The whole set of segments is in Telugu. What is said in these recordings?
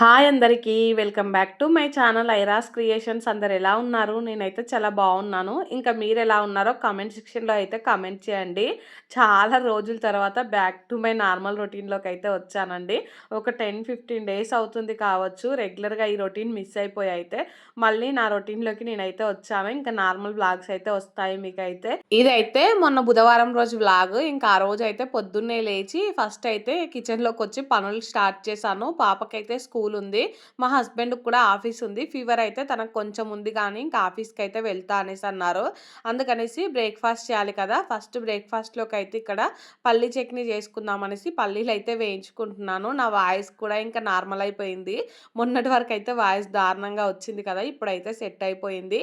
హాయ్ అందరికీ welcome back to my channel ఐరాస్ creations. అందరు ఎలా ఉన్నారు? నేనైతే చాలా బాగున్నాను. ఇంకా మీరు ఎలా ఉన్నారో కామెంట్ సెక్షన్లో అయితే కామెంట్ చేయండి. చాలా రోజుల తర్వాత బ్యాక్ టు మై నార్మల్ రొటీన్లోకి అయితే వచ్చానండి. ఒక టెన్ ఫిఫ్టీన్ డేస్ అవుతుంది కావచ్చు. రెగ్యులర్గా ఈ రొటీన్ మిస్ అయిపోయి అయితే మళ్ళీ నా రొటీన్లోకి నేనైతే వచ్చాను. ఇంకా నార్మల్ బ్లాగ్స్ అయితే వస్తాయి మీకైతే. ఇదైతే మొన్న బుధవారం రోజు బ్లాగ్ ఇంకా ఆ రోజు అయితే పొద్దున్నే లేచి ఫస్ట్ అయితే కిచెన్లోకి వచ్చి పనులు స్టార్ట్ చేశాను. పాపకైతే స్కూల్ స్కూల్ ఉంది. మా హస్బెండ్కి కూడా ఆఫీస్ ఉంది. ఫీవర్ అయితే తనకు కొంచెం ఉంది కానీ ఇంకా ఆఫీస్కి అయితే వెళ్తా అనేసి అన్నారు. అందుకనేసి బ్రేక్ఫాస్ట్ చేయాలి కదా. ఫస్ట్ బ్రేక్ఫాస్ట్లోకి అయితే ఇక్కడ పల్లీ చట్నీ చేసుకుందాం అనేసి పల్లీలు అయితే వేయించుకుంటున్నాను. నా వాయిస్ కూడా ఇంకా నార్మల్ అయిపోయింది. మొన్నటి వరకు అయితే వాయిస్ దారుణంగా వచ్చింది కదా. ఇప్పుడైతే సెట్ అయిపోయింది.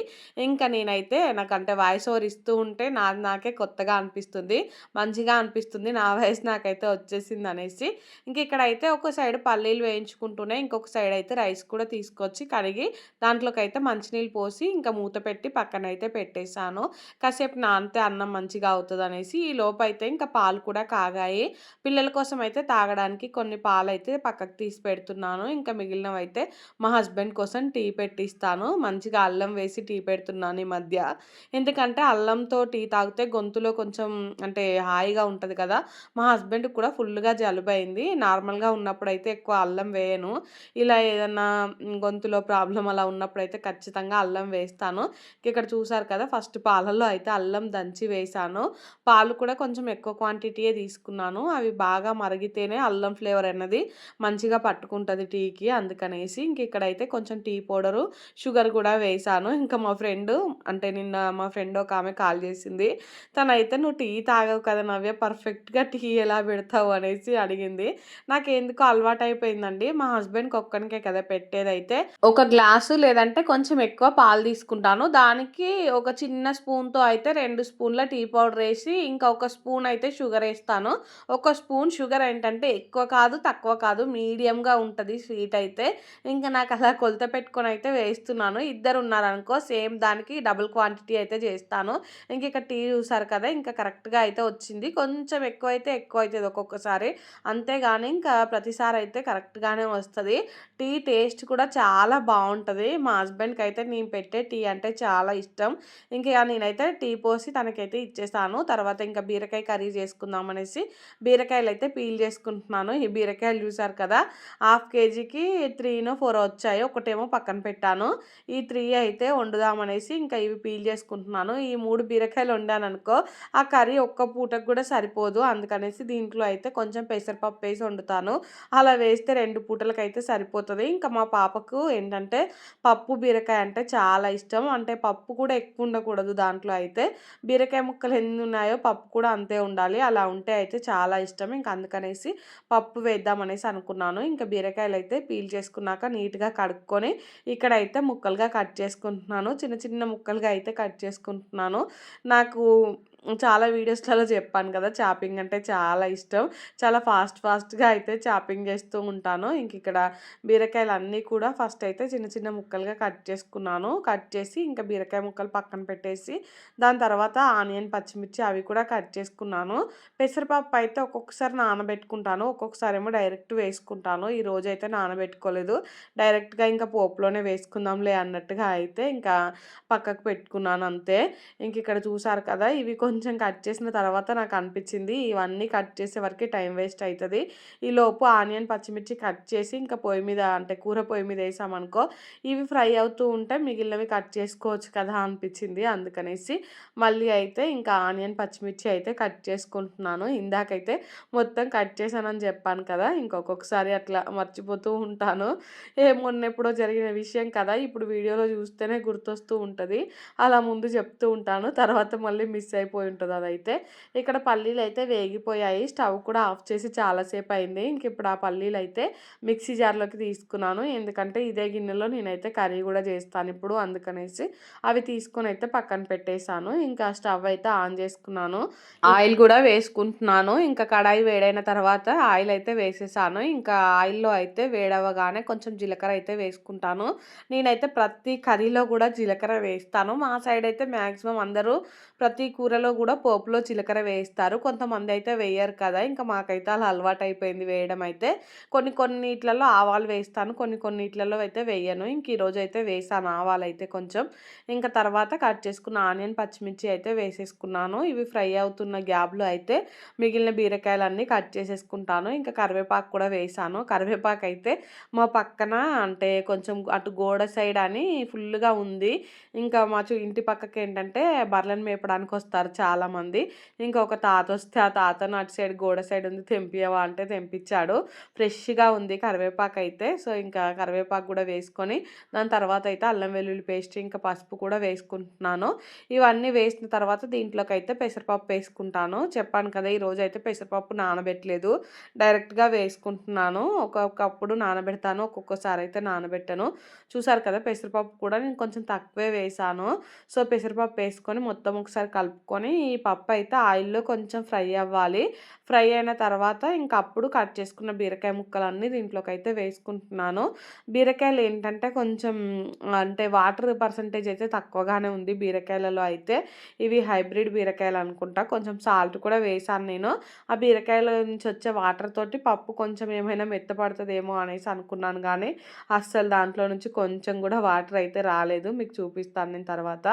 ఇంకా నేనైతే నాకంటే వాయిస్ ఓవర్ ఇస్తూ ఉంటే నాది నాకే కొత్తగా అనిపిస్తుంది. మంచిగా అనిపిస్తుంది. నా వాయిస్ నాకైతే వచ్చేసింది అనేసి. ఇంక ఇక్కడైతే ఒక సైడ్ పల్లీలు వేయించుకుంటూనే ఇంకొక సైడ్ అయితే రైస్ కూడా తీసుకొచ్చి కడిగి దాంట్లోకి అయితే మంచినీళ్ళు పోసి ఇంకా మూత పెట్టి పక్కన అయితే పెట్టేశాను. కాసేపు నానితే అన్నం మంచిగా అవుతుంది అనేసి ఈ లోపైతే ఇంకా పాలు కూడా కాగాయి. పిల్లల కోసం అయితే తాగడానికి కొన్ని పాలు అయితే పక్కకు తీసి పెడుతున్నాను. ఇంకా మిగిలినవి అయితే మా హస్బెండ్ కోసం టీ పెట్టిస్తాను. మంచిగా అల్లం వేసి టీ పెడుతున్నాను ఈ మధ్య. ఎందుకంటే అల్లంతో టీ తాగితే గొంతులో కొంచెం అంటే హాయిగా ఉంటుంది కదా. మా హస్బెండ్ కూడా ఫుల్గా జలుబైంది. నార్మల్గా ఉన్నప్పుడు అయితే ఎక్కువ అల్లం వేయను. ఇలా ఏదన్నా గొంతులో ప్రాబ్లం అలా ఉన్నప్పుడైతే ఖచ్చితంగా అల్లం వేస్తాను. ఇక్కడ చూసారు కదా ఫస్ట్ పాలల్లో అయితే అల్లం దంచి వేసాను. పాలు కూడా కొంచెం ఎక్కువ క్వాంటిటీయే తీసుకున్నాను. అవి బాగా మరిగితేనే అల్లం ఫ్లేవర్ అనేది మంచిగా పట్టుకుంటుంది టీకి అందుకనేసి. ఇంక ఇక్కడైతే కొంచెం టీ పౌడరు షుగర్ కూడా వేసాను. ఇంకా మా ఫ్రెండ్ అంటే నిన్న మా ఫ్రెండ్ ఒక ఆమె కాల్ చేసింది. తనైతే నువ్వు టీ తాగవు కదా నవ్య పర్ఫెక్ట్గా టీ ఎలా పెడతావు? అనేసి అడిగింది. నాకు ఎందుకు అలవాటు అయిపోయిందండి మా హస్బెండ్ హస్బెండ్కి ఒక్కనికే కదా పెట్టేదైతే. ఒక గ్లాసు లేదంటే కొంచెం ఎక్కువ పాలు తీసుకుంటాను. దానికి ఒక చిన్న స్పూన్తో అయితే రెండు స్పూన్ల టీ పౌడర్ వేసి ఇంకా ఒక స్పూన్ అయితే షుగర్ వేస్తాను. ఒక స్పూన్ షుగర్ ఏంటంటే ఎక్కువ కాదు తక్కువ కాదు మీడియంగా ఉంటుంది స్వీట్ అయితే. ఇంకా నాకు అలా కొలత పెట్టుకొని అయితే వేస్తున్నాను. ఇద్దరు ఉన్నారనుకో సేమ్ దానికి డబుల్ క్వాంటిటీ అయితే చేస్తాను. ఇంక ఇక్కడ టీ చూసారు కదా ఇంకా కరెక్ట్గా అయితే వచ్చింది. కొంచెం ఎక్కువ అయితే ఎక్కువ అవుతుంది ఒక్కొక్కసారి. అంతేగాని ఇంకా ప్రతిసారి అయితే కరెక్ట్గానే వస్తుంది. టీ టేస్ట్ కూడా చాలా బాగుంటుంది. మా హస్బెండ్కి అయితే నేను పెట్టే టీ అంటే చాలా ఇష్టం. ఇంకా నేనైతే టీ పోసి తనకైతే ఇచ్చేసాను. తర్వాత ఇంకా బీరకాయ కర్రీ చేసుకుందాం అనేసి బీరకాయలు అయితే పీల్ చేసుకుంటున్నాను. ఈ బీరకాయలు చూసారు కదా హాఫ్ కేజీకి త్రీనో ఫోర్ వచ్చాయి. ఒకటేమో పక్కన పెట్టాను. ఈ త్రీ అయితే వండుదామనేసి ఇంకా ఇవి పీల్ చేసుకుంటున్నాను. ఈ మూడు బీరకాయలు వండాను అనుకో ఆ కర్రీ ఒక్క పూటకు కూడా సరిపోదు. అందుకనేసి దీంట్లో అయితే కొంచెం పెసరపప్పు వేసి వండుతాను. అలా వేస్తే రెండు పూటలకైతే సరిపోతుంది. ఇంకా మా పాపకు ఏంటంటే పప్పు బీరకాయ అంటే చాలా ఇష్టం. అంటే పప్పు కూడా ఎక్కువ ఉండకూడదు దాంట్లో అయితే. బీరకాయ ముక్కలు ఎన్ని ఉన్నాయో పప్పు కూడా అంతే ఉండాలి. అలా ఉంటే అయితే చాలా ఇష్టం. ఇంకా అందుకనేసి పప్పు వేద్దామనేసి అనుకున్నాను. ఇంకా బీరకాయలు అయితే పీల్ చేసుకున్నాక నీట్గా కడుక్కొని ఇక్కడైతే ముక్కలుగా కట్ చేసుకుంటున్నాను. చిన్న చిన్న ముక్కలుగా అయితే కట్ చేసుకుంటున్నాను. నాకు చాలా వీడియోస్లలో చెప్పాను కదా చాపింగ్ అంటే చాలా ఇష్టం. చాలా ఫాస్ట్ ఫాస్ట్గా అయితే చాపింగ్ చేస్తూ ఉంటాను. ఇంక ఇక్కడ బీరకాయలు అన్నీ కూడా ఫస్ట్ అయితే చిన్న చిన్న ముక్కలుగా కట్ చేసుకున్నాను. కట్ చేసి ఇంకా బీరకాయ ముక్కలు పక్కన పెట్టేసి దాని తర్వాత ఆనియన్ పచ్చిమిర్చి అవి కూడా కట్ చేసుకున్నాను. పెసరపప్పు అయితే ఒక్కొక్కసారి నానబెట్టుకుంటాను. ఒక్కొక్కసారి ఏమో డైరెక్ట్ వేసుకుంటాను. ఈ రోజు అయితే నానబెట్టుకోలేదు. డైరెక్ట్గా ఇంకా పోపులోనే వేసుకుందాంలే అన్నట్టుగా అయితే ఇంకా పక్కకు పెట్టుకున్నాను అంతే. ఇంక ఇక్కడ చూసారు కదా ఇవి కొంచెం కొంచెం కట్ చేసిన తర్వాత నాకు అనిపించింది ఇవన్నీ కట్ చేసే వరకు టైం వేస్ట్ అవుతుంది ఈ లోపు ఆనియన్ పచ్చిమిర్చి కట్ చేసి ఇంకా పొయ్యి మీద అంటే కూర పొయ్యి మీద వేసామనుకో ఇవి ఫ్రై అవుతూ ఉంటే మిగిలినవి కట్ చేసుకోవచ్చు కదా అనిపించింది అందుకనేసి. మళ్ళీ అయితే ఇంకా ఆనియన్ పచ్చిమిర్చి అయితే కట్ చేసుకుంటున్నాను. ఇందాకైతే మొత్తం కట్ చేశానని చెప్పాను కదా ఇంకొకసారి అట్లా మర్చిపోతూ ఉంటాను. ఏ మొన్న ఎప్పుడో జరిగిన విషయం కదా ఇప్పుడు వీడియోలో చూస్తేనే గుర్తొస్తూ ఉంటుంది. అలా ముందు చెప్తూ ఉంటాను తర్వాత మళ్ళీ మిస్ అయిపోయి అయిపోయి ఉంటుంది అదైతే. ఇక్కడ పల్లీలు అయితే వేగిపోయాయి. స్టవ్ కూడా ఆఫ్ చేసి చాలాసేపు అయింది ఇంక ఇప్పుడు ఆ పల్లీలు అయితే మిక్సీ జార్లోకి తీసుకున్నాను. ఎందుకంటే ఇదే గిన్నెలో నేనైతే కర్రీ కూడా చేస్తాను ఇప్పుడు అందుకనేసి అవి తీసుకొని అయితే పక్కన పెట్టేశాను. ఇంకా స్టవ్ అయితే ఆన్ చేసుకున్నాను. ఆయిల్ కూడా వేసుకుంటున్నాను. ఇంకా కడాయి వేడైన తర్వాత ఆయిల్ అయితే వేసేసాను. ఇంకా ఆయిల్లో అయితే వేడవగానే కొంచెం జీలకర్ర అయితే వేసుకుంటాను. నేనైతే ప్రతి కర్రీలో కూడా జీలకర్ర వేస్తాను. మా సైడ్ అయితే మ్యాక్సిమం అందరూ ప్రతి కూరలో కూడా పోపులో జీలకర్ర వేస్తారు కొంతమంది అయితే వేయరు కదా. ఇంకా మాకైతే అలా అలవాటు అయిపోయింది వేయడం అయితే కొన్ని కొన్నిట్లలో ఆవాలు వేస్తాను. కొన్ని కొన్నిట్లలో అయితే వేయను. ఇంక ఈరోజు అయితే వేసాను ఆవాలు అయితే కొంచెం. ఇంకా తర్వాత కట్ చేసుకున్న ఆనియన్ పచ్చిమిర్చి అయితే వేసేసుకున్నాను. ఇవి ఫ్రై అవుతున్న గ్యాప్లో అయితే మిగిలిన బీరకాయలన్నీ కట్ చేసేసుకుంటాను. ఇంకా కరివేపాకు కూడా వేసాను. కరివేపాకు అయితే మా పక్కన అంటే కొంచెం అటు గోడ సైడ్ అని ఫుల్గా ఉంది. ఇంకా మా చు ఇంటి పక్కకి ఏంటంటే బర్రెలను మేపడానికి వస్తారు చాలామంది. ఇంకా ఒక తాత వస్తే ఆ తాతను అటు సైడ్ గోడ సైడ్ ఉంది తెంపియవా అంటే తెంపించాడు. ఫ్రెష్గా ఉంది కరివేపాకు అయితే సో ఇంకా కరివేపాకు కూడా వేసుకొని దాని తర్వాత అయితే అల్లం వెల్లుల్లి పేస్ట్ ఇంకా పసుపు కూడా వేసుకుంటున్నాను. ఇవన్నీ వేసిన తర్వాత దీంట్లోకి అయితే పెసరపప్పు వేసుకుంటాను. చెప్పాను కదా ఈరోజు అయితే పెసరపప్పు నానబెట్టలేదు. డైరెక్ట్గా వేసుకుంటున్నాను. ఒక్కొక్కప్పుడు నానబెడతాను ఒక్కొక్కసారి అయితే నానబెట్టాను. చూసారు కదా పెసరపప్పు కూడా నేను కొంచెం తక్కువే వేసాను. సో పెసరపప్పు వేసుకొని మొత్తం ఒకసారి ఒకసారి కలుపుకొని ఈ పప్పు అయితే ఆయిల్లో కొంచెం ఫ్రై అవ్వాలి. ఫ్రై అయిన తర్వాత ఇంకా అప్పుడు కట్ చేసుకున్న బీరకాయ ముక్కలన్నీ దీంట్లోకి అయితే వేసుకుంటున్నాను. బీరకాయలు ఏంటంటే కొంచెం అంటే వాటర్ పర్సంటేజ్ అయితే తక్కువగానే ఉంది బీరకాయలలో అయితే. ఇవి హైబ్రిడ్ బీరకాయలు అనుకుంటా. కొంచెం సాల్ట్ కూడా వేసాను నేను. ఆ బీరకాయల నుంచి వచ్చే వాటర్ తోటి పప్పు కొంచెం ఏమైనా మెత్తపడుతుందేమో అనేసి అనుకున్నాను కానీ అస్సలు దాంట్లో నుంచి కొంచెం కూడా వాటర్ అయితే రాలేదు. మీకు చూపిస్తాను నేను తర్వాత.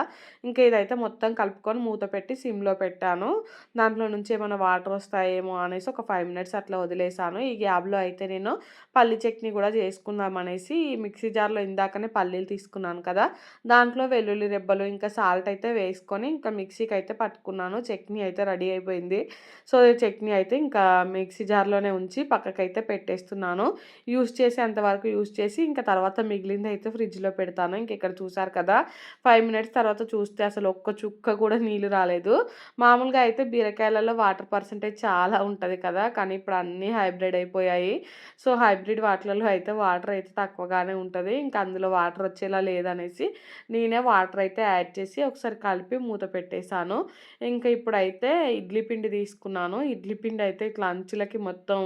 ఇంకా ఇదైతే మొత్తం కలుపుకొని మూత పెట్టి సిమ్లో పెట్టాను. దాంట్లో నుంచి ఏమైనా వాటర్ ఏమో అనేసి ఒక ఫైవ్ మినిట్స్ అట్లా వదిలేసాను. ఈ గ్యాబ్లో అయితే నేను పల్లి చట్నీ కూడా చేసుకుందాం అనేసి మిక్సీ జార్లో ఇందాకనే పల్లీలు తీసుకున్నాను కదా! దాంట్లో వెల్లుల్లి రెబ్బలు ఇంకా సాల్ట్ అయితే వేసుకొని ఇంకా మిక్సీకి అయితే పట్టుకున్నాను. చట్నీ అయితే రెడీ అయిపోయింది. సో చట్నీ అయితే ఇంకా మిక్సీ జార్లోనే ఉంచి పక్కకైతే పెట్టేస్తున్నాను. యూస్ చేసేంత వరకు యూస్ చేసి ఇంకా తర్వాత మిగిలింది అయితే ఫ్రిడ్జ్లో పెడతాను. ఇంక ఇక్కడ చూసారు కదా! ఫైవ్ మినిట్స్ తర్వాత చూస్తే అసలు ఒక్క చుక్క కూడా నీళ్ళు రాలేదు. మామూలుగా అయితే బీరకాయలలో వాటర్ పర్సంటేజ్ చాలా ఉంటుంది కదా! కానీ ఇప్పుడు అన్నీ హైబ్రిడ్ అయిపోయాయి. సో హైబ్రిడ్ వాటిలలో అయితే వాటర్ అయితే తక్కువగానే ఉంటుంది. ఇంకా అందులో వాటర్ వచ్చేలా లేదనేసి నేనే వాటర్ అయితే యాడ్ చేసి ఒకసారి కలిపి మూత పెట్టేశాను. ఇంకా ఇప్పుడైతే ఇడ్లీ పిండి తీసుకున్నాను. ఇడ్లీ పిండి అయితే ఇట్లా అంచులకి మొత్తం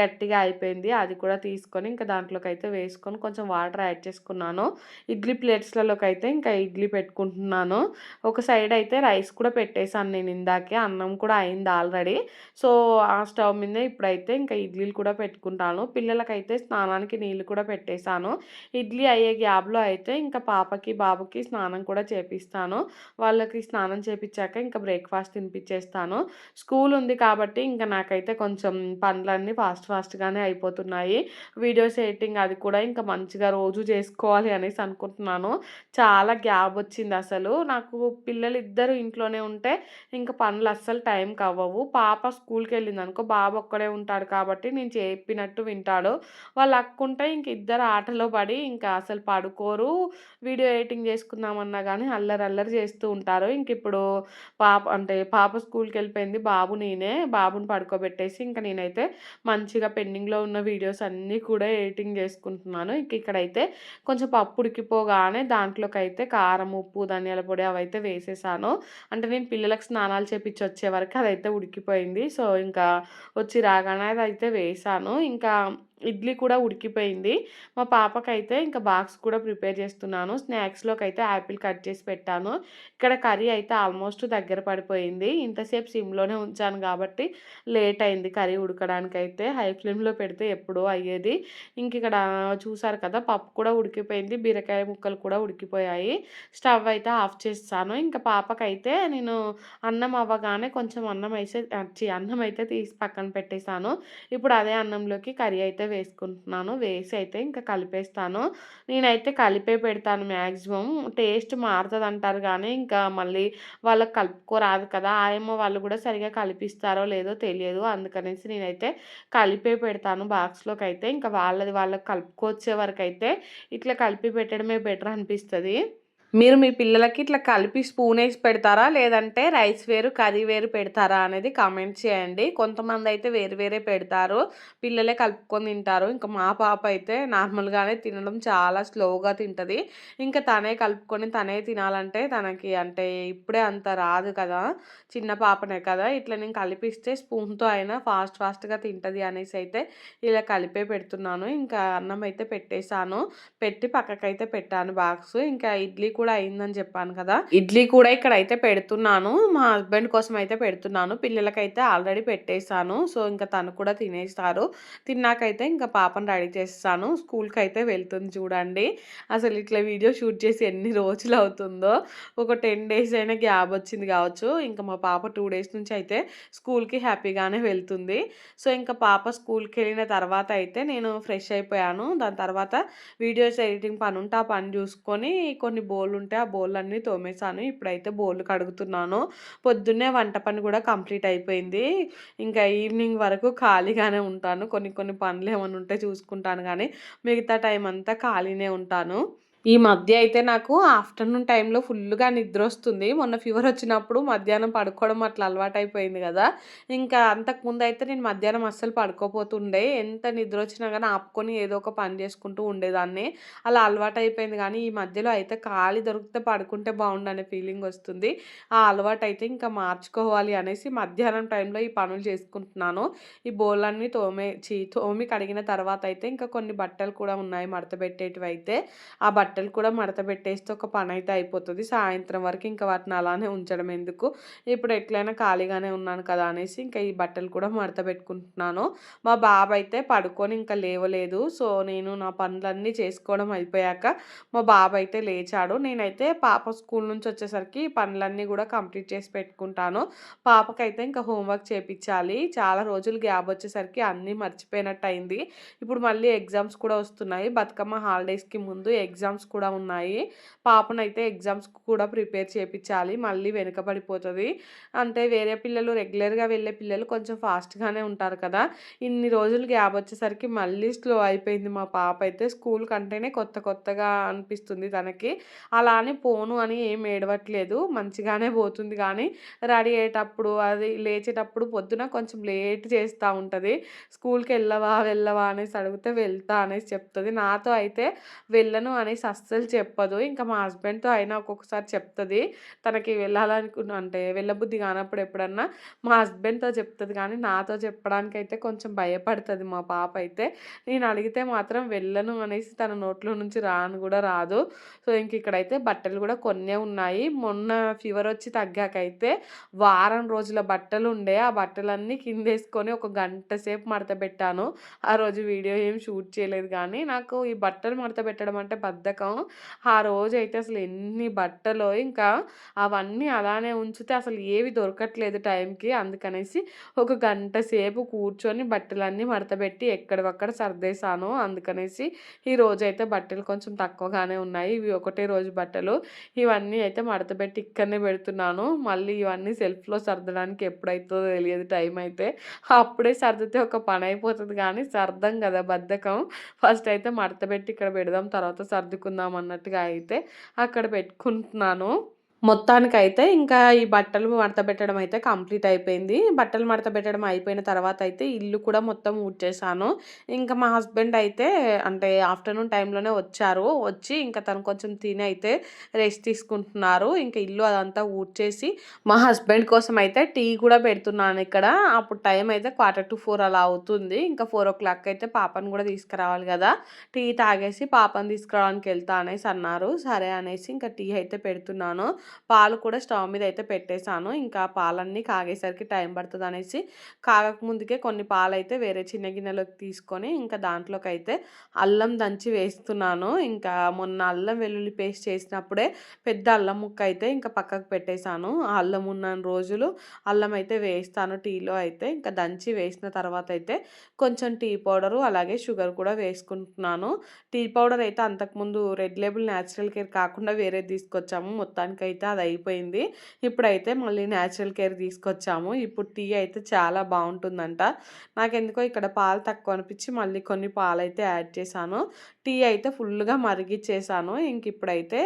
గట్టిగా అయిపోయింది. అది కూడా తీసుకొని ఇంకా దాంట్లోకి అయితే వేసుకొని కొంచెం వాటర్ యాడ్ చేసుకున్నాను. ఇడ్లీ ప్లేట్స్లలోకి అయితే ఇంకా ఇడ్లీ పెట్టుకుంటున్నాను. ఒక సైడ్ అయితే రైస్ కూడా పెట్టేశాను నేను ఇందాకే. అన్నం కూడా అయింది ఆల్రెడీ. సో సో ఆ స్టవ్ మీద ఇప్పుడైతే ఇంకా ఇడ్లీలు కూడా పెట్టుకుంటాను. పిల్లలకైతే స్నానానికి నీళ్ళు కూడా పెట్టేశాను. ఇడ్లీ అయ్యే గ్యాబ్లో అయితే ఇంకా పాపకి బాబుకి స్నానం కూడా చేపిస్తాను. వాళ్ళకి స్నానం చేపించాక ఇంకా బ్రేక్ఫాస్ట్ తినిపించేస్తాను స్కూల్ ఉంది కాబట్టి ఇంకా నాకైతే కొంచెం పనులన్నీ ఫాస్ట్ ఫాస్ట్గానే అయిపోతున్నాయి. వీడియోస్ ఎడిటింగ్ అది కూడా ఇంకా మంచిగా రోజు చేసుకోవాలి అనేసి అనుకుంటున్నాను. చాలా గ్యాప్ వచ్చింది అసలు. నాకు పిల్లలు ఇద్దరు ఇంట్లోనే ఉంటే ఇంకా పనులు అస్సలు టైంకి అవ్వవు. పాప స్కూల్ స్కూల్కి వెళ్ళింది అనుకో బాబు ఒక్కడే ఉంటాడు కాబట్టి నేను చెప్పినట్టు వింటాడు. వాళ్ళు అక్కుంటే ఇంక ఇద్దరు ఆటలో పడి ఇంకా అసలు పడుకోరు. వీడియో ఎడిటింగ్ చేసుకుందామన్నా కానీ అల్లరి అల్లరి చేస్తూ ఉంటారు. ఇంక ఇప్పుడు పాప అంటే పాప స్కూల్కి వెళ్ళిపోయింది బాబు నేనే బాబుని పడుకోబెట్టేసి ఇంకా నేనైతే మంచిగా పెండింగ్లో ఉన్న వీడియోస్ అన్నీ కూడా ఎడిటింగ్ చేసుకుంటున్నాను. ఇంక ఇక్కడైతే కొంచెం పప్పు ఉడికిపోగానే దాంట్లోకి అయితే కారం ఉప్పు ధనియాల పొడి అవైతే వేసేసాను. అంటే నేను పిల్లలకు స్నానాలు చేపించి వచ్చే వరకు అదైతే ఉడికిపోయింది. సో ఇంకా వచ్చి రాగానే అయితే వేసాను. ఇంకా ఇడ్లీ కూడా ఉడికిపోయింది. మా పాపకైతే ఇంకా బాక్స్ కూడా ప్రిపేర్ చేస్తున్నాను. స్నాక్స్లోకి అయితే యాపిల్ కట్ చేసి పెట్టాను. ఇక్కడ కర్రీ అయితే ఆల్మోస్ట్ దగ్గర పడిపోయింది. ఇంతసేపు సిమ్లోనే ఉంచాను కాబట్టి లేట్ అయింది కర్రీ ఉడకడానికి అయితే హై ఫ్లేమ్లో పెడితే ఎప్పుడో అయ్యేది. ఇంక ఇక్కడ చూసారు కదా పప్పు కూడా ఉడికిపోయింది. బీరకాయ ముక్కలు కూడా ఉడికిపోయాయి. స్టవ్ అయితే ఆఫ్ చేస్తాను. ఇంకా పాపకైతే నేను అన్నం అవ్వగానే కొంచెం అన్నం అయితే అన్నం అయితే తీసి పక్కన పెట్టేశాను. ఇప్పుడు అదే అన్నంలోకి కర్రీ అయితే వేసుకుంటున్నాను. వేసి అయితే ఇంకా కలిపేస్తాను. నేనైతే కలిపే పెడతాను మ్యాక్సిమం టేస్ట్ మారుతుంది అంటారు కానీ ఇంకా మళ్ళీ వాళ్ళకి కలుపుకోరాదు కదా. ఆయమ్మ వాళ్ళు కూడా సరిగా కలిపిస్తారో లేదో తెలియదు. అందుకనేసి నేనైతే కలిపే పెడతాను బాక్స్లోకి అయితే. ఇంకా వాళ్ళది వాళ్ళకి కలుపుకొచ్చే వరకు అయితే ఇట్లా కలిపి పెట్టడమే బెటర్ అనిపిస్తుంది. మీరు మీ పిల్లలకి ఇట్లా కలిపి స్పూన్ వేసి పెడతారా? లేదంటే రైస్ వేరు కర్రీ వేరు పెడతారా అనేది కామెంట్ చేయండి. కొంతమంది అయితే వేరు వేరే పెడతారు. పిల్లలే కలుపుకొని తింటారు. ఇంకా మా పాప అయితే నార్మల్గానే తినడం చాలా స్లోగా తింటుంది. ఇంకా తనే కలుపుకొని తనే తినాలంటే తనకి అంటే ఇప్పుడే అంత రాదు కదా. చిన్న పాపనే కదా. ఇట్లా నేను కలిపిస్తే స్పూన్తో అయినా ఫాస్ట్ ఫాస్ట్గా తింటుంది అనేసి అయితే ఇలా కలిపే పెడుతున్నాను. ఇంకా అన్నం అయితే పెట్టేశాను. పెట్టి పక్కకైతే పెట్టాను బాక్స్ ఇంకా ఇడ్లీ కూడా అయిందని చెప్పాను కదా. ఇడ్లీ కూడా ఇక్కడ అయితే పెడుతున్నాను. మా హస్బెండ్ కోసం అయితే పెడుతున్నాను. పిల్లలకైతే ఆల్రెడీ పెట్టేశాను. సో ఇంకా తను కూడా తినేస్తారు. తిన్నాకైతే ఇంకా పాపను రెడీ చేస్తాను. స్కూల్కి అయితే వెళ్తుంది చూడండి. అసలు ఇట్లా వీడియో షూట్ చేసి ఎన్ని రోజులు అవుతుందో. ఒక టెన్ డేస్ అయినా గ్యాప్ వచ్చింది కావచ్చు. ఇంకా మా పాప టూ డేస్ నుంచి అయితే స్కూల్కి హ్యాపీగానే వెళ్తుంది. సో ఇంకా పాప స్కూల్కి వెళ్ళిన తర్వాత అయితే నేను ఫ్రెష్ అయిపోయాను. దాని తర్వాత వీడియోస్ ఎడిటింగ్ పని ఉంటే ఆ పని చూసుకొని కొన్ని బోల్ ఉంటే ఆ బోల్ అన్నీ తోమేశాను. ఇప్పుడైతే బౌల్ కడుగుతున్నాను. పొద్దున్నే వంట పని కూడా కంప్లీట్ అయిపోయింది. ఇంకా ఈవినింగ్ వరకు ఖాళీగానే ఉంటాను. కొన్ని కొన్ని పనులు ఏమైనా ఉంటే చూసుకుంటాను. కానీ మిగతా టైం అంతా ఖాళీనే ఉంటాను. ఈ మధ్య అయితే నాకు ఆఫ్టర్నూన్ టైంలో ఫుల్గా నిద్ర వస్తుంది మొన్న ఫీవర్ వచ్చినప్పుడు మధ్యాహ్నం పడుకోవడం అట్లా అలవాటు అయిపోయింది కదా. ఇంకా అంతకుముందు అయితే నేను మధ్యాహ్నం అస్సలు పడుకోపోతుండే. ఎంత నిద్ర వచ్చినా కానీ ఆపుకొని ఏదో ఒక పని చేసుకుంటూ ఉండేదాన్ని. అలా అలవాటైపోయింది కానీ ఈ మధ్యలో అయితే ఖాళీ దొరికితే పడుకుంటే బాగుండనే ఫీలింగ్ వస్తుంది. ఆ అలవాటు అయితే ఇంకా మార్చుకోవాలి అనేసి మధ్యాహ్నం టైంలో ఈ పనులు చేసుకుంటున్నాను. ఈ బోళ్ళన్నీ తోమే చీ తోమి కడిగిన తర్వాత అయితే ఇంకా కొన్ని బట్టలు కూడా ఉన్నాయి మడత పెట్టేటివి అయితే ఆ బట్ట బట్టలు కూడా మడత పెట్టేస్తే ఒక పని అయితే అయిపోతుంది. సాయంత్రం వరకు ఇంకా వాటిని అలానే ఉంచడం ఎందుకు? ఇప్పుడు ఎట్లయినా ఖాళీగానే ఉన్నాను కదా అనేసి ఇంకా ఈ బట్టలు కూడా మడత పెట్టుకుంటున్నాను. మా బాబు అయితే పడుకొని ఇంకా లేవలేదు. సో నేను నా పనులన్నీ చేసుకోవడం అయిపోయాక మా బాబు అయితే లేచాడు. నేనైతే పాప స్కూల్ నుంచి వచ్చేసరికి పనులన్నీ కూడా కంప్లీట్ చేసి పెట్టుకుంటాను. పాపకైతే ఇంకా హోంవర్క్ చేపించాలి చాలా రోజులు గ్యాప్ వచ్చేసరికి అన్నీ మర్చిపోయినట్టు అయింది ఇప్పుడు మళ్ళీ ఎగ్జామ్స్ కూడా వస్తున్నాయి. బతుకమ్మ హాలిడేస్కి ముందు ఎగ్జామ్స్ ఎగ్జామ్స్ కూడా ఉన్నాయి. పాపనైతే ఎగ్జామ్స్ కూడా ప్రిపేర్ చేయించాలి మళ్ళీ వెనుకబడిపోతుంది. అంటే వేరే పిల్లలు రెగ్యులర్గా వెళ్ళే పిల్లలు కొంచెం ఫాస్ట్గానే ఉంటారు కదా. ఇన్ని రోజులు గ్యాప్ వచ్చేసరికి మళ్ళీ స్లో అయిపోయింది మా పాప అయితే స్కూల్ కంటేనే కొత్త కొత్తగా అనిపిస్తుంది తనకి. అలా అని పోను అని ఏం ఏడవట్లేదు. మంచిగానే పోతుంది కానీ రెడీ అయ్యేటప్పుడు అది లేచేటప్పుడు పొద్దున కొంచెం లేట్ చేస్తూ ఉంటుంది. స్కూల్కి వెళ్ళవా వెళ్ళవా అనేసి అడిగితే వెళ్తా అనేసి చెప్తుంది. నాతో అయితే వెళ్ళను అనేసి అస్సలు చెప్పదు. ఇంకా మా హస్బెండ్తో అయినా ఒక్కొక్కసారి చెప్తుంది. తనకి వెళ్ళాలనుకున్న అంటే వెళ్ళబుద్ధి కానప్పుడు ఎప్పుడన్నా మా హస్బెండ్తో చెప్తుంది కానీ నాతో చెప్పడానికి అయితే కొంచెం భయపడుతుంది మా పాప అయితే. నేను అడిగితే మాత్రం వెళ్ళను అనేసి తన నోట్లో నుంచి రాను కూడా రాదు. సో ఇంక ఇక్కడైతే బట్టలు కూడా కొన్నే ఉన్నాయి. మొన్న ఫీవర్ వచ్చి తగ్గాకైతే వారం రోజుల బట్టలు ఉండే. ఆ బట్టలన్నీ కిందేసుకొని ఒక గంట సేపు మడత పెట్టాను. ఆ రోజు వీడియో ఏం షూట్ చేయలేదు కానీ నాకు ఈ బట్టలు మడత పెట్టడం అంటే బద్ధకం బద్ధకం ఆ రోజు అయితే అసలు ఎన్ని బట్టలో ఇంకా అవన్నీ అలానే ఉంచితే అసలు ఏవి దొరకట్లేదు టైంకి. అందుకనేసి ఒక గంట సేపు కూర్చొని బట్టలన్నీ మడతపెట్టి ఎక్కడివక్కడ సర్దేశాను. అందుకనేసి ఈ రోజు అయితే బట్టలు కొంచెం తక్కువగానే ఉన్నాయి. ఇవి ఒకటే రోజు బట్టలు. ఇవన్నీ అయితే మడతపెట్టి ఇక్కడనే పెడుతున్నాను. మళ్ళీ ఇవన్నీ సెల్ఫ్లో సర్దడానికి ఎప్పుడైతుందో తెలియదు టైం అయితే. అప్పుడే సర్దితే ఒక పని అయిపోతుంది కానీ సర్దం కదా బద్ధకం. ఫస్ట్ అయితే మడతపెట్టి ఇక్కడ పెడదాం తర్వాత సర్దుకు పెట్టుకుందాం అన్నట్టుగా అయితే అక్కడ పెట్టుకుంటున్నాను. మొత్తానికైతే ఇంకా ఈ బట్టలు మడత పెట్టడం అయితే కంప్లీట్ అయిపోయింది. బట్టలు మడత పెట్టడం అయిపోయిన తర్వాత అయితే ఇల్లు కూడా మొత్తం ఊడ్చేసాను. ఇంకా మా హస్బెండ్ అయితే అంటే ఆఫ్టర్నూన్ టైంలోనే వచ్చారు. వచ్చి ఇంకా తను కొంచెం తిని అయితే రెస్ట్ తీసుకుంటున్నారు. ఇంకా ఇల్లు అదంతా ఊడ్చేసి మా హస్బెండ్ కోసం అయితే టీ కూడా పెడుతున్నాను ఇక్కడ. అప్పుడు టైం అయితే క్వార్టర్ టు ఫోర్ అలా అవుతుంది. ఇంకా ఫోర్ ఓ క్లాక్ అయితే పాపను కూడా తీసుకురావాలి కదా. టీ తాగేసి పాపను తీసుకురావడానికి వెళ్తా అనేసి అన్నారు. సరే అనేసి ఇంకా టీ అయితే పెడుతున్నాను. పాలు కూడా స్టవ్ మీద అయితే పెట్టేశాను. ఇంకా పాలన్నీ కాగేసరికి టైం పడుతుంది అనేసి కాగకముందుకే కొన్ని పాలు అయితే వేరే చిన్న గిన్నెలోకి తీసుకొని ఇంకా దాంట్లోకి అయితే అల్లం దంచి వేస్తున్నాను. ఇంకా మొన్న అల్లం వెల్లుల్లి పేస్ట్ చేసినప్పుడే పెద్ద అల్లం ముక్క అయితే ఇంకా పక్కకు పెట్టేశాను. అల్లం ఉన్న రోజులు అల్లం అయితే వేస్తాను టీలో అయితే. ఇంకా దంచి వేసిన తర్వాత అయితే కొంచెం టీ పౌడరు అలాగే షుగర్ కూడా వేసుకుంటున్నాను. టీ పౌడర్ అయితే అంతకుముందు రెడ్ లేబుల్ న్యాచురల్ కేర్ కాకుండా వేరే తీసుకొచ్చాము. మొత్తానికి అయితే అది అయిపోయింది. ఇప్పుడైతే మళ్ళీ న్యాచురల్ కేర్ తీసుకొచ్చాము. ఇప్పుడు టీ అయితే చాలా బాగుంటుందంట. నాకెందుకో ఇక్కడ పాలు తక్కువ అనిపించి మళ్ళీ కొన్ని పాలు అయితే యాడ్ చేశాను. టీ అయితే ఫుల్గా మరిగిచ్చేసాను ఇంక ఇప్పుడైతే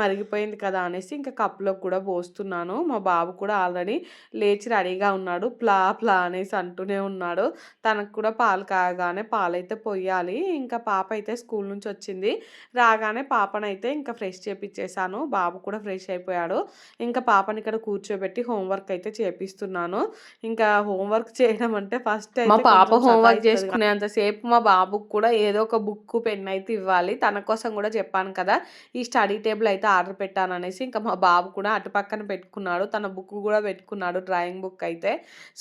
మరిగిపోయింది కదా అనేసి ఇంకా కప్లోకి కూడా పోస్తున్నాను. మా బాబు కూడా ఆల్రెడీ లేచి రెడీగా ఉన్నాడు. ప్లా ప్లా అనేసి అంటూనే ఉన్నాడు. తనకు కూడా పాలు కాగానే పాలైతే పొయ్యాలి ఇంకా పాప అయితే స్కూల్ నుంచి వచ్చింది. రాగానే పాపనైతే ఇంకా ఫ్రెష్ చేపించేసాను బాబు కూడా ఫ్రెష్ అయిపోయి వెళ్ళిపోయాడు. ఇంకా పాపని ఇక్కడ కూర్చోబెట్టి హోంవర్క్ అయితే చేపిస్తున్నాను. ఇంకా హోంవర్క్ చేయడం అంటే ఫస్ట్ మా పాప హోంవర్క్ చేసుకునేంతసేపు మా బాబుకి కూడా ఏదో ఒక బుక్ పెన్ అయితే ఇవ్వాలి. తన కోసం కూడా చెప్పాను కదా ఈ స్టడీ టేబుల్ అయితే ఆర్డర్ పెట్టాను అనేసి ఇంకా మా బాబు కూడా అటు పక్కన పెట్టుకున్నాడు. తన బుక్ కూడా పెట్టుకున్నాడు డ్రాయింగ్ బుక్ అయితే.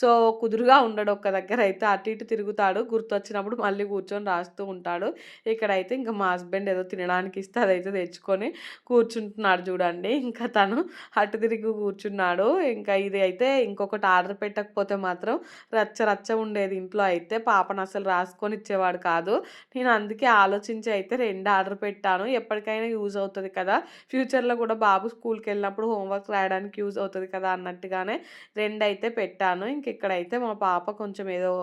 సో కుదురుగా ఉండడు ఒక దగ్గర అయితే. అటు ఇటు తిరుగుతాడు గుర్తొచ్చినప్పుడు మళ్ళీ కూర్చొని రాస్తూ ఉంటాడు. ఇక్కడైతే ఇంకా మా హస్బెండ్ ఏదో తినడానికి ఇస్తే అదైతే తెచ్చుకొని కూర్చుంటున్నాడు చూడండి. ఇంకా తను అటు తిరిగి కూర్చున్నాడు. ఇంకా ఇది అయితే ఇంకొకటి ఆర్డర్ పెట్టకపోతే మాత్రం రచ్చ రచ్చ ఉండేది ఇంట్లో అయితే. పాపను అసలు రాసుకొని ఇచ్చేవాడు కాదు. నేను అందుకే ఆలోచించి అయితే రెండు ఆర్డర్ పెట్టాను. ఎప్పటికైనా యూజ్ అవుతుంది కదా. ఫ్యూచర్లో కూడా బాబు స్కూల్కి వెళ్ళినప్పుడు హోంవర్క్ రాయడానికి యూజ్ అవుతుంది కదా అన్నట్టుగానే రెండు అయితే పెట్టాను. ఇంక ఇక్కడైతే మా పాప కొంచెం ఏదో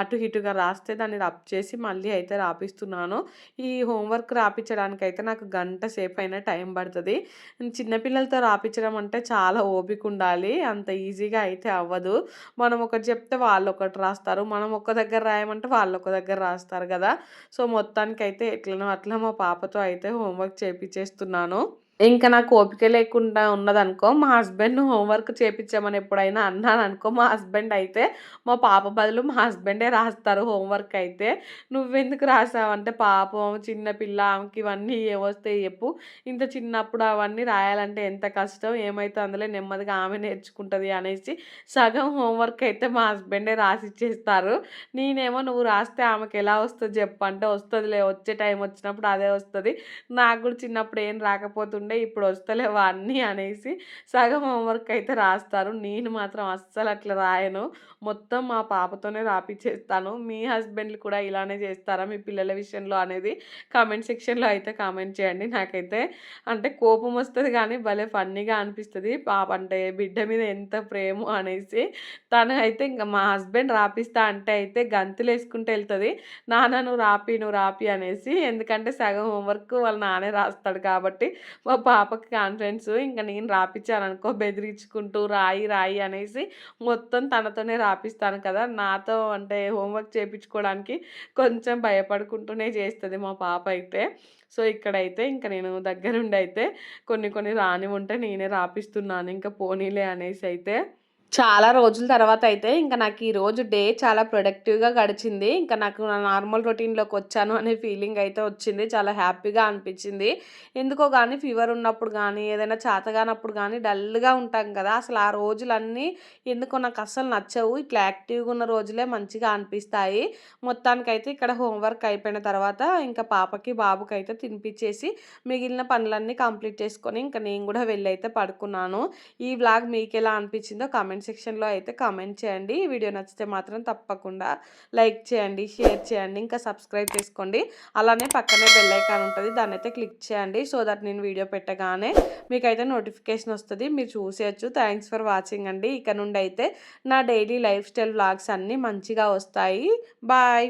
అటు ఇటుగా రాస్తే దాన్ని రప్ చేసి మళ్ళీ అయితే రాపిస్తున్నాను. ఈ హోంవర్క్ రాపించడానికి అయితే నాకు గంట సేపు అయినా టైం పడుతుంది. చిన్నపిల్లలతో రాపించడం అంటే చాలా ఓపిక ఉండాలి అంత ఈజీగా అయితే అవ్వదు. మనం ఒకటి చెప్తే వాళ్ళు ఒకటి రాస్తారు. మనం ఒక దగ్గర రాయమంటే వాళ్ళు ఒక దగ్గర రాస్తారు కదా. సో మొత్తానికి అయితే ఎట్లనో అట్లా మా పాపతో అయితే హోంవర్క్ చేపించేస్తున్నాను ఇంకా నాకు ఓపిక లేకుండా ఉన్నదనుకో మా హస్బెండ్ హోంవర్క్ చేపించామని ఎప్పుడైనా అన్నాను అనుకో మా హస్బెండ్ అయితే మా పాప బదులు మా హస్బెండే రాస్తారు హోంవర్క్ అయితే. నువ్వెందుకు రాసావంటే పాపం చిన్న పిల్ల ఆమెకి ఇవన్నీ ఏమొస్తాయి చెప్పు. ఇంత చిన్నప్పుడు అవన్నీ రాయాలంటే ఎంత కష్టం? ఏమైతే అందులో నెమ్మదిగా ఆమె నేర్చుకుంటుంది అనేసి సగం హోంవర్క్ అయితే మా హస్బెండే రాసిచ్చేస్తారు. నేనేమో నువ్వు రాస్తే ఆమెకి ఎలా వస్తుంది చెప్పు? అంటే వస్తుందిలే వచ్చే టైం వచ్చినప్పుడు అదే వస్తుంది. నాకు కూడా చిన్నప్పుడు ఏం రాకపోతుంది ఉండే ఇప్పుడు వస్తలేవా అన్నీ అనేసి సగం హోంవర్క్ అయితే రాస్తారు. నేను మాత్రం అస్సలు అట్లా రాయను. మొత్తం మా పాపతోనే రాపిచ్చేస్తాను. మీ హస్బెండ్లు కూడా ఇలానే చేస్తారా మీ పిల్లల విషయంలో అనేది కామెంట్ సెక్షన్లో అయితే కామెంట్ చేయండి. నాకైతే అంటే కోపం వస్తుంది కానీ భలే ఫన్నీగా అనిపిస్తుంది. పాప అంటే బిడ్డ మీద ఎంత ప్రేమ అనేసి తను అయితే ఇంకా మా హస్బెండ్ రాపిస్తా అంటే అయితే గంతులు వేసుకుంటూ వెళ్తుంది. నాన్న నువ్వు రాపి నువ్వు రాపి అనేసి ఎందుకంటే సగం హోంవర్క్ వాళ్ళ నానే రాస్తాడు కాబట్టి మా పాపకి కాన్ఫిడెన్స్. ఇంకా నేను రాపించాను అనుకో బెదిరించుకుంటూ రాయి రాయి అనేసి మొత్తం తనతోనే రాపిస్తాను కదా. నాతో అంటే హోంవర్క్ చేయించుకోవడానికి కొంచెం భయపడుకుంటూనే చేస్తుంది మా పాప అయితే. సో ఇక్కడైతే ఇంకా నేను దగ్గరుండి అయితే కొన్ని కొన్ని రాని ఉంటే నేనే రాపిస్తున్నాను. ఇంకా పోనీలే అనేసి అయితే చాలా రోజుల తర్వాత అయితే ఇంకా నాకు ఈరోజు డే చాలా ప్రొడక్టివ్గా గడిచింది. ఇంకా నాకు నా నార్మల్ రొటీన్లోకి వచ్చాను అనే ఫీలింగ్ అయితే వచ్చింది. చాలా హ్యాపీగా అనిపించింది. ఎందుకో కానీ ఫీవర్ ఉన్నప్పుడు కానీ ఏదైనా చేతగానప్పుడు కానీ డల్గా ఉంటాం కదా! అసలు ఆ రోజులన్నీ ఎందుకో నాకు అస్సలు నచ్చవు. ఇట్లా యాక్టివ్గా ఉన్న రోజులే మంచిగా అనిపిస్తాయి. మొత్తానికైతే ఇక్కడ హోంవర్క్ అయిపోయిన తర్వాత ఇంకా పాపకి బాబుకి అయితే తినిపించేసి మిగిలిన పనులన్నీ కంప్లీట్ చేసుకొని ఇంకా నేను కూడా వెళ్ళి అయితే పడుకున్నాను. ఈ బ్లాగ్ మీకు ఎలా అనిపించిందో కమెంట్ కామెంట్ సెక్షన్లో అయితే కామెంట్ చేయండి. వీడియో నచ్చితే మాత్రం తప్పకుండా లైక్ చేయండి షేర్ చేయండి ఇంకా సబ్స్క్రైబ్ చేసుకోండి. అలానే పక్కనే బెల్ ఐకాన్ ఉంటుంది దాన్ని అయితే క్లిక్ చేయండి. సో దట్ నేను వీడియో పెట్టగానే మీకైతే నోటిఫికేషన్ వస్తుంది. మీరు చూసేయచ్చు. థ్యాంక్స్ ఫర్ వాచింగ్ అండి. ఇక నుండి అయితే నా డైలీ లైఫ్ స్టైల్ వ్లాగ్స్ అన్నీ మంచిగా వస్తాయి. బాయ్